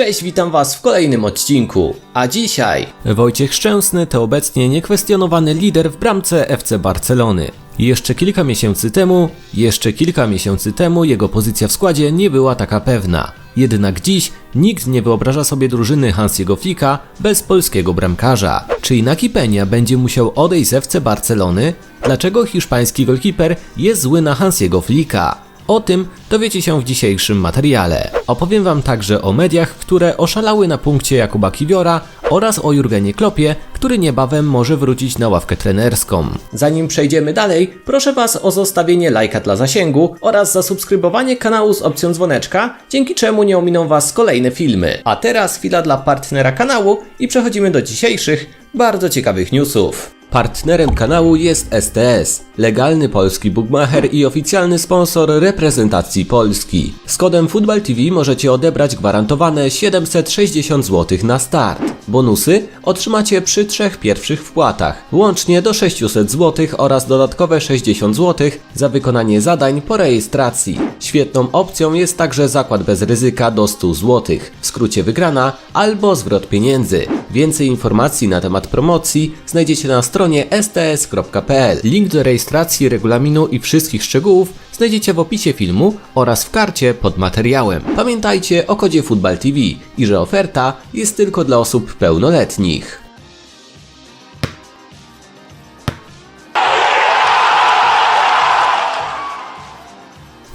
Cześć, witam Was w kolejnym odcinku. A dzisiaj Wojciech Szczęsny to obecnie niekwestionowany lider w bramce FC Barcelony. Jeszcze kilka miesięcy temu, jeszcze kilka miesięcy temu jego pozycja w składzie nie była taka pewna. Jednak dziś nikt nie wyobraża sobie drużyny Hansiego Flicka bez polskiego bramkarza. Czy Inaki Peña będzie musiał odejść z FC Barcelony? Dlaczego hiszpański golkiper jest zły na Hansiego Flicka? O tym dowiecie się w dzisiejszym materiale. Opowiem Wam także o mediach, które oszalały na punkcie Jakuba Kiwiora oraz o Jurgenie Klopie, który niebawem może wrócić na ławkę trenerską. Zanim przejdziemy dalej, proszę Was o zostawienie lajka dla zasięgu oraz zasubskrybowanie kanału z opcją dzwoneczka, dzięki czemu nie ominą Was kolejne filmy. A teraz chwila dla partnera kanału i przechodzimy do dzisiejszych, bardzo ciekawych newsów. Partnerem kanału jest STS, legalny polski bookmacher i oficjalny sponsor reprezentacji Polski. Z kodem FootballTV możecie odebrać gwarantowane 760 zł na start. Bonusy otrzymacie przy trzech pierwszych wpłatach, łącznie do 600 zł oraz dodatkowe 60 zł za wykonanie zadań po rejestracji. Świetną opcją jest także zakład bez ryzyka do 100 zł, w skrócie wygrana albo zwrot pieniędzy. Więcej informacji na temat promocji znajdziecie na stronie sts.pl. Link do rejestracji, regulaminu i wszystkich szczegółów znajdziecie w opisie filmu oraz w karcie pod materiałem. Pamiętajcie o kodzie Football TV i że oferta jest tylko dla osób pełnoletnich.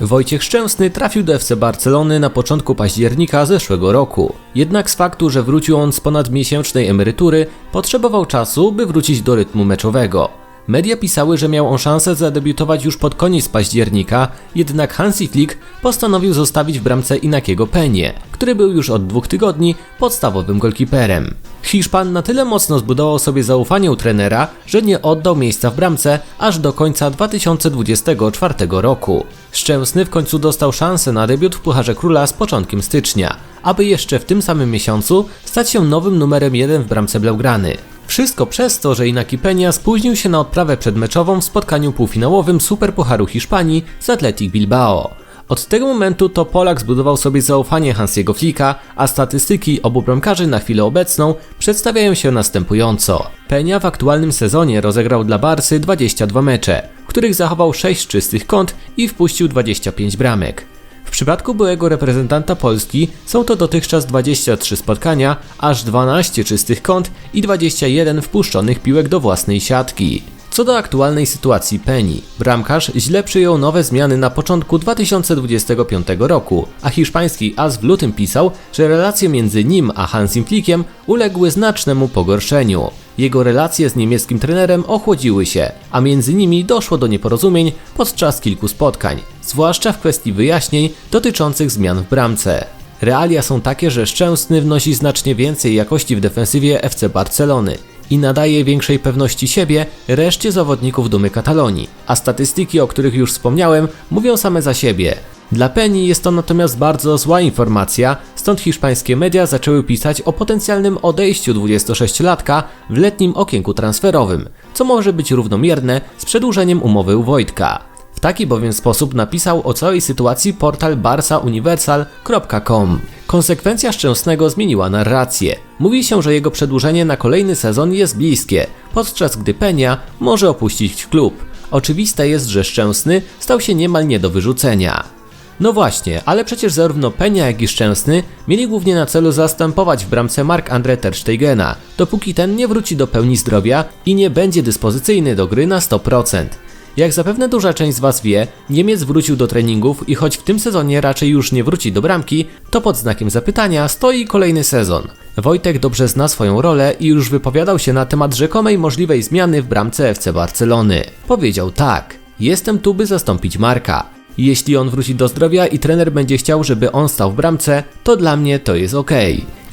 Wojciech Szczęsny trafił do FC Barcelony na początku października zeszłego roku. Jednak z faktu, że wrócił on z ponadmiesięcznej emerytury, potrzebował czasu, by wrócić do rytmu meczowego. Media pisały, że miał on szansę zadebiutować już pod koniec października, jednak Hansi Flick postanowił zostawić w bramce Inakiego Penie, który był już od dwóch tygodni podstawowym golkiperem. Hiszpan na tyle mocno zbudował sobie zaufanie u trenera, że nie oddał miejsca w bramce aż do końca 2024 roku. Szczęsny w końcu dostał szansę na debiut w Pucharze Króla z początkiem stycznia, aby jeszcze w tym samym miesiącu stać się nowym numerem 1 w bramce Blaugrany. Wszystko przez to, że Inaki Peña spóźnił się na odprawę przedmeczową w spotkaniu półfinałowym Superpucharu Hiszpanii z Athletic Bilbao. Od tego momentu to Polak zbudował sobie zaufanie Hansiego Flicka, a statystyki obu bramkarzy na chwilę obecną przedstawiają się następująco. Peña w aktualnym sezonie rozegrał dla Barsy 22 mecze, w których zachował 6 czystych kąt i wpuścił 25 bramek. Przypadku byłego reprezentanta Polski są to dotychczas 23 spotkania, aż 12 czystych kąt i 21 wpuszczonych piłek do własnej siatki. Co do aktualnej sytuacji Penny, bramkarz źle przyjął nowe zmiany na początku 2025 roku, a hiszpański as w lutym pisał, że relacje między nim a Hansim Flickiem uległy znacznemu pogorszeniu. Jego relacje z niemieckim trenerem ochłodziły się, a między nimi doszło do nieporozumień podczas kilku spotkań, zwłaszcza w kwestii wyjaśnień dotyczących zmian w bramce. Realia są takie, że Szczęsny wnosi znacznie więcej jakości w defensywie FC Barcelony i nadaje większej pewności siebie reszcie zawodników dumy Katalonii, a statystyki, o których już wspomniałem, mówią same za siebie. Dla Penny jest to natomiast bardzo zła informacja, stąd hiszpańskie media zaczęły pisać o potencjalnym odejściu 26-latka w letnim okienku transferowym, co może być równomierne z przedłużeniem umowy u Wojtka. W taki bowiem sposób napisał o całej sytuacji portal barsauniversal.com. Konsekwencja Szczęsnego zmieniła narrację. Mówi się, że jego przedłużenie na kolejny sezon jest bliskie, podczas gdy Peña może opuścić klub. Oczywiste jest, że Szczęsny stał się niemal nie do wyrzucenia. No właśnie, ale przecież zarówno Peña jak i Szczęsny mieli głównie na celu zastępować w bramce Mark-André Ter Stegena, dopóki ten nie wróci do pełni zdrowia i nie będzie dyspozycyjny do gry na 100%. Jak zapewne duża część z Was wie, Niemiec wrócił do treningów i choć w tym sezonie raczej już nie wróci do bramki, to pod znakiem zapytania stoi kolejny sezon. Wojtek dobrze zna swoją rolę i już wypowiadał się na temat rzekomej możliwej zmiany w bramce FC Barcelony. Powiedział tak: Jestem tu, by zastąpić Marka. Jeśli on wróci do zdrowia i trener będzie chciał, żeby on stał w bramce, to dla mnie to jest ok.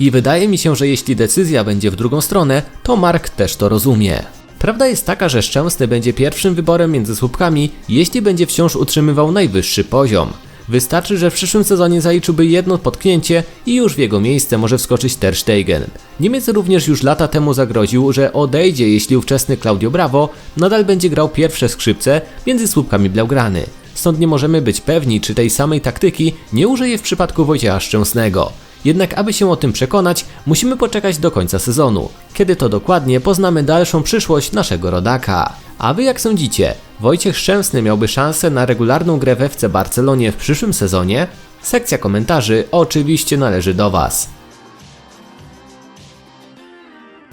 I wydaje mi się, że jeśli decyzja będzie w drugą stronę, to Mark też to rozumie. Prawda jest taka, że Szczęsny będzie pierwszym wyborem między słupkami, jeśli będzie wciąż utrzymywał najwyższy poziom. Wystarczy, że w przyszłym sezonie zaliczyłby jedno potknięcie i już w jego miejsce może wskoczyć Ter Stegen. Niemiec również już lata temu zagroził, że odejdzie, jeśli ówczesny Claudio Bravo nadal będzie grał pierwsze skrzypce między słupkami Blaugrany. Stąd nie możemy być pewni, czy tej samej taktyki nie użyje w przypadku Wojciecha Szczęsnego. Jednak aby się o tym przekonać, musimy poczekać do końca sezonu, kiedy to dokładnie poznamy dalszą przyszłość naszego rodaka. A wy jak sądzicie, Wojciech Szczęsny miałby szansę na regularną grę w FC Barcelonie w przyszłym sezonie? Sekcja komentarzy oczywiście należy do was.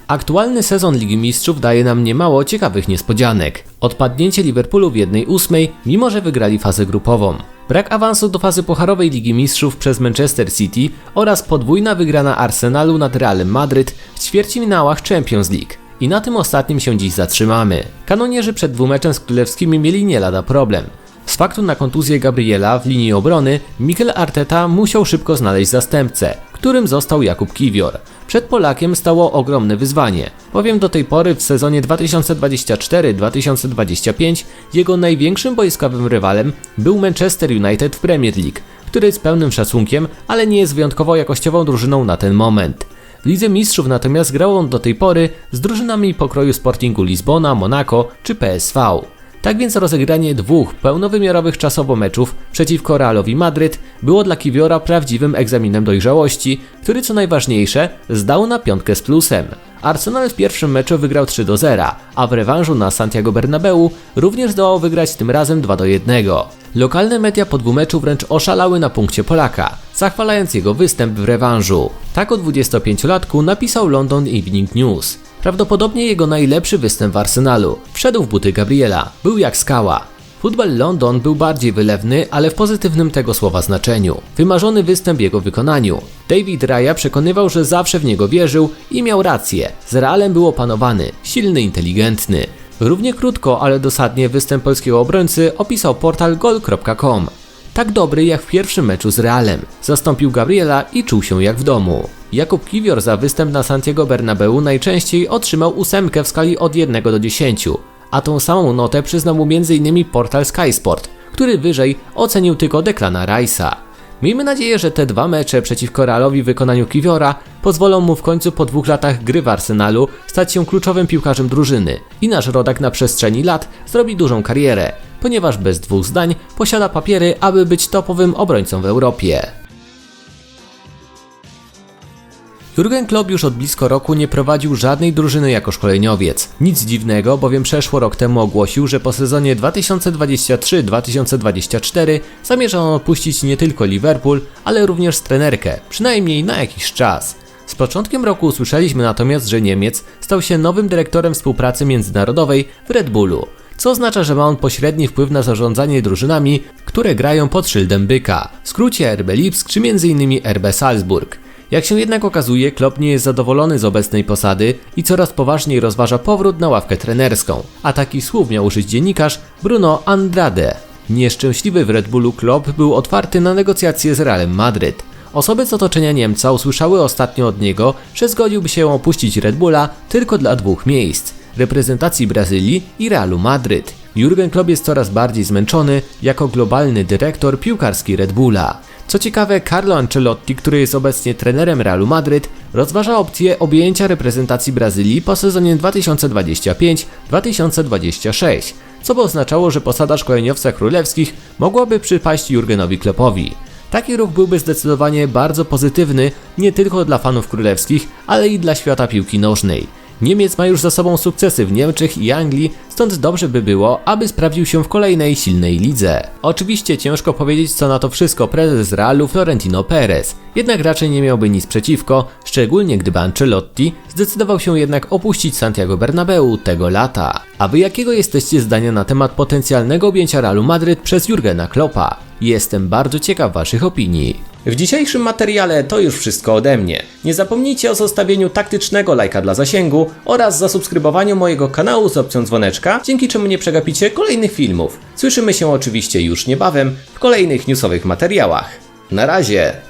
Aktualny sezon Ligi Mistrzów daje nam niemało ciekawych niespodzianek. Odpadnięcie Liverpoolu w 1-8, mimo że wygrali fazę grupową. Brak awansu do fazy pucharowej Ligi Mistrzów przez Manchester City oraz podwójna wygrana Arsenalu nad Realem Madryt w ćwierćfinałach Champions League. I na tym ostatnim się dziś zatrzymamy. Kanonierzy przed dwumeczem z królewskimi mieli nie lada problem. Z faktu na kontuzję Gabriela w linii obrony, Mikel Arteta musiał szybko znaleźć zastępcę, którym został Jakub Kiwior. Przed Polakiem stało ogromne wyzwanie, bowiem do tej pory w sezonie 2024-2025 jego największym boiskowym rywalem był Manchester United w Premier League, który z pełnym szacunkiem, ale nie jest wyjątkowo jakościową drużyną na ten moment. W Lidze Mistrzów natomiast grał on do tej pory z drużynami pokroju Sportingu Lizbona, Monaco czy PSV. Tak więc rozegranie dwóch pełnowymiarowych czasowo meczów przeciwko Realowi Madryt było dla Kiwiora prawdziwym egzaminem dojrzałości, który co najważniejsze zdał na piątkę z plusem. Arsenal w pierwszym meczu wygrał 3 do 0, a w rewanżu na Santiago Bernabeu również zdołał wygrać tym razem 2 do 1. Lokalne media po dwumeczu wręcz oszalały na punkcie Polaka, zachwalając jego występ w rewanżu. Tak o 25-latku napisał London Evening News. Prawdopodobnie jego najlepszy występ w Arsenalu. Wszedł w buty Gabriela, był jak skała. Futbol London był bardziej wylewny, ale w pozytywnym tego słowa znaczeniu. Wymarzony występ jego wykonaniu. David Raya przekonywał, że zawsze w niego wierzył i miał rację. Z Realem był opanowany, silny, inteligentny. Równie krótko, ale dosadnie występ polskiego obrońcy opisał portal gol.com. Tak dobry jak w pierwszym meczu z Realem. Zastąpił Gabriela i czuł się jak w domu. Jakub Kiwior za występ na Santiago Bernabeu najczęściej otrzymał ósemkę w skali od 1 do 10, a tą samą notę przyznał mu m.in. portal Sky Sport, który wyżej ocenił tylko Declana Rice'a. Miejmy nadzieję, że te dwa mecze przeciwko Realowi w wykonaniu Kiwiora pozwolą mu w końcu po dwóch latach gry w Arsenalu stać się kluczowym piłkarzem drużyny i nasz rodak na przestrzeni lat zrobi dużą karierę, ponieważ bez dwóch zdań posiada papiery, aby być topowym obrońcą w Europie. Jurgen Klopp już od blisko roku nie prowadził żadnej drużyny jako szkoleniowiec. Nic dziwnego, bowiem przeszło rok temu ogłosił, że po sezonie 2023-2024 zamierza on opuścić nie tylko Liverpool, ale również trenerkę, przynajmniej na jakiś czas. Z początkiem roku usłyszeliśmy natomiast, że Niemiec stał się nowym dyrektorem współpracy międzynarodowej w Red Bullu, co oznacza, że ma on pośredni wpływ na zarządzanie drużynami, które grają pod szyldem byka, w skrócie RB Lipsk czy m.in. RB Salzburg. Jak się jednak okazuje, Klopp nie jest zadowolony z obecnej posady i coraz poważniej rozważa powrót na ławkę trenerską. A takich słów miał użyć dziennikarz Bruno Andrade. Nieszczęśliwy w Red Bullu Klopp był otwarty na negocjacje z Realem Madryt. Osoby z otoczenia Niemca usłyszały ostatnio od niego, że zgodziłby się opuścić Red Bulla tylko dla dwóch miejsc reprezentacji Brazylii i Realu Madryt. Jurgen Klopp jest coraz bardziej zmęczony jako globalny dyrektor piłkarski Red Bulla. Co ciekawe, Carlo Ancelotti, który jest obecnie trenerem Realu Madryt, rozważa opcję objęcia reprezentacji Brazylii po sezonie 2025-2026, co by oznaczało, że posada szkoleniowca królewskich mogłaby przypaść Jurgenowi Kloppowi. Taki ruch byłby zdecydowanie bardzo pozytywny nie tylko dla fanów królewskich, ale i dla świata piłki nożnej. Niemiec ma już za sobą sukcesy w Niemczech i Anglii, stąd dobrze by było, aby sprawdził się w kolejnej silnej lidze. Oczywiście ciężko powiedzieć co na to wszystko prezes Realu Florentino Perez, jednak raczej nie miałby nic przeciwko, szczególnie gdyby Ancelotti zdecydował się jednak opuścić Santiago Bernabeu tego lata. A wy jakiego jesteście zdania na temat potencjalnego objęcia Realu Madryt przez Jurgena Kloppa? Jestem bardzo ciekaw waszych opinii. W dzisiejszym materiale to już wszystko ode mnie. Nie zapomnijcie o zostawieniu taktycznego lajka dla zasięgu oraz zasubskrybowaniu mojego kanału z opcją dzwoneczka, dzięki czemu nie przegapicie kolejnych filmów. Słyszymy się oczywiście już niebawem w kolejnych newsowych materiałach. Na razie!